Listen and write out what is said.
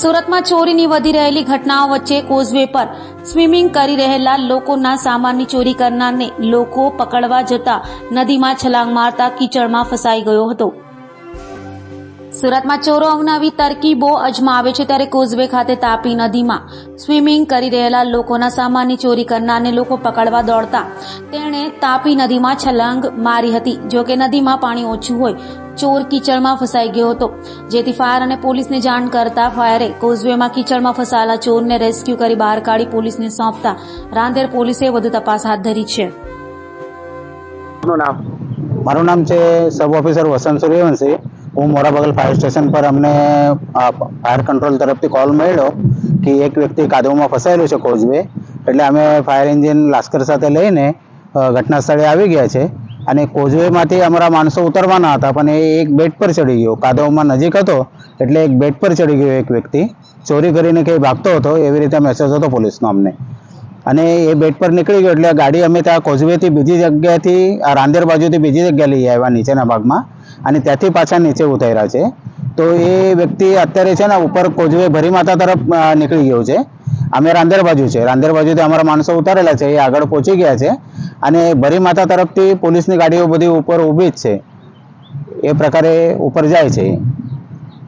સુરતમાં ચોરીની વધી રહેલી ઘટનાઓ વચ્ચે કોઝવે પર સ્વિમિંગ કરી રહેલા લોકોના સામાનની ચોરી કરનારને લોકો પકડવા જતા નદીમાં છલાંગ મારતા કીચડમાં ફસાઈ ગયો હતો. સુરતમાં ચોરો અવનવી તરકીબો અજમાવે છે ત્યારે કોઝવે ખાતે તાપી નદીમાં સ્વિમિંગ કરી રહેલા લોકોના સામાનની ચોરી કરનારને લોકો પકડવા દોડતા તેણે તાપી નદીમાં છલાંગ મારી હતી. જો કે નદીમાં પાણી ઓછું હોય ચોર કીચડમાં ફસાઈ ગયો હતો. જેથી ફાયર અને પોલીસને જાણ કરતા ફાયરે કોઝવેમાં કીચડમાં ફસાયેલા ચોરને રેસ્ક્યુ કરી બહાર કાઢી પોલીસને સોંપતા રાંદેર પોલીસે વધુ તપાસ હાથ ધરી છે. મારું નામ છે સબ ઓફિસર વસંત સૂર્યવંશી. હું મોરાબગલ ફાયર સ્ટેશન પર અમને ફાયર કંટ્રોલ તરફથી કોલ મળ્યો કે એક વ્યક્તિ કાદવમાં ફસાયેલું છે કોઝવે. એટલે અમે ફાયર એન્જિન લાસ્કર સાથે લઈને ઘટના સ્થળે આવી ગયા છે. અને કોઝવેમાંથી અમારા માણસો ઉતરવાના હતા, પણ એ એક બેડ પર ચડી ગયો. કાદવમાં નજીક હતો, એટલે એક બેડ પર ચડી ગયો એક વ્યક્તિ. ચોરી કરીને કંઈ ભાગતો હતો, એવી રીતે મેસેજ હતો પોલીસનો અમને. અને એ બેડ પર નીકળી ગયો, એટલે ગાડી અમે ત્યાં કોઝવેથી બીજી જગ્યાએથી આ રાંદેર બાજુથી બીજી જગ્યાએ લઈ આવ્યા નીચેના ભાગમાં. અને ત્યાંથી પાછા નીચે ઉતાર્યા છે. તો એ વ્યક્તિ અત્યારે છે ને ઉપર કોઝવે ભરી માતા તરફ નીકળી ગયો છે. અમે રાંદેર બાજુ છે. રાંદેર બાજુથી અમારા માણસો ઉતારેલા છે, એ આગળ પહોંચી ગયા છે. અને ભરી માતા તરફથી પોલીસની ગાડીઓ બધી ઉપર ઊભી જ છે. એ પ્રકારે ઉપર જાય છે.